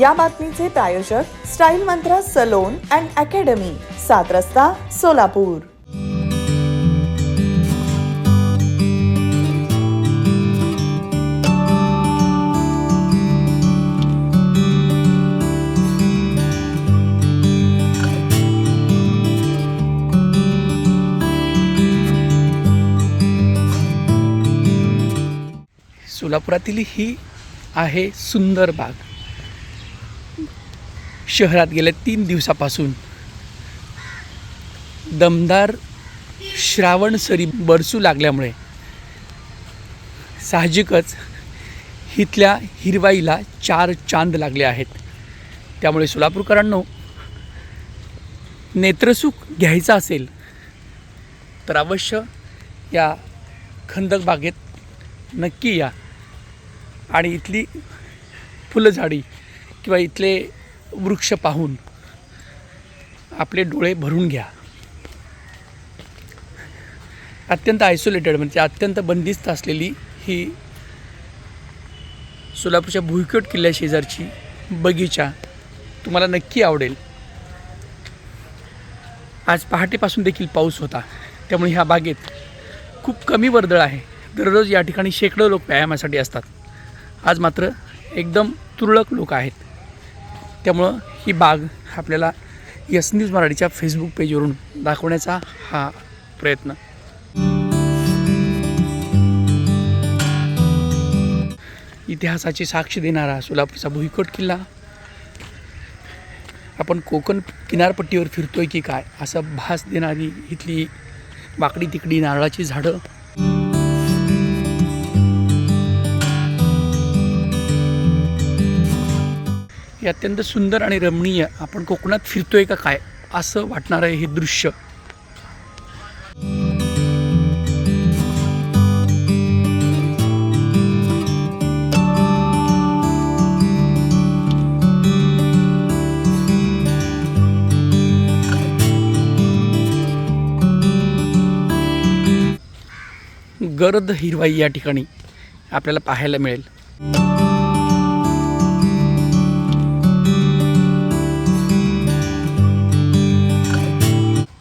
या बातमीचे प्रायोजक style mantra salon and academy Saat Rasta Solapur. सोलापुरातील ही आहे सुंदर बाग. शहरात गेल्या तीन दिवसापासून. दमदार श्रावण सरी बरसू लागल्यामुळे साहजिकच इथल्या हिरवाईला चार चांद लागले आहेत. त्यामुळे सोलापूरकरांनो नेत्रसुख घ्यायचा असेल तर अवश्य या खंदक बागेत नक्की या. आणि इथली फुलझाडी किंवा इथले वृक्ष पाहून आपले डोळे भरून घ्या. अत्यंत आयसोलेटेड म्हणजे अत्यंत बंदिस्त असलेली ही सोलापूरच्या भुईकोट किल्ल्या शेजारची बगीचा तुम्हाला नक्की आवडेल. आज पहाटेपासून देखील पाऊस होता. त्यामुळे ह्या बागेत खूप कमी वर्दळ आहे. दररोज या ठिकाणी शेकडो लोक व्यायामासाठी असतात. आज मात्र एकदम तुरळक लोक आहेत. त्यामुळं ही बाग आपल्याला यस न्यूज मराठीच्या फेसबुक पेजवरून दाखवण्याचा हा प्रयत्न. इतिहासाची साक्ष देणारा सोलापूरचा भुईकोट किल्ला. आपण कोकण किनारपट्टीवर फिरतोय की काय असं भास देणारी इथली वाकडी तिकडी नारळाची झाडं. हे अत्यंत सुंदर आणि रमणीय आपण कोकणात फिरतोय का काय असं वाटणार आहे हे दृश्य. गर्द हिरवाई या ठिकाणी आपल्याला पाहायला मिळेल.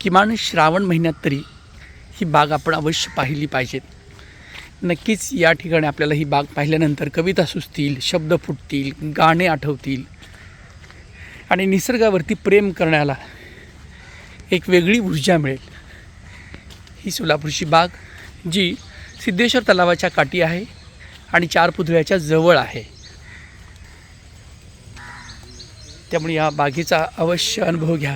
किमान श्रावण महिन्यात तरी ही बाग आपण अवश्य पाहिली पाहिजेत. नक्कीच या ठिकाणी आपल्याला ही बाग पाहिल्यानंतर कविता सुचतील शब्द फुटतील गाणे आठवतील आणि निसर्गावरती प्रेम करण्याला एक वेगळी ऊर्जा मिळेल. ही सोलापूरची बाग जी सिद्धेश्वर तलावाच्या काठी आहे आणि चार पुतळ्याच्या जवळ आहे. त्यामुळे या बागेचा अवश्य अनुभव घ्या.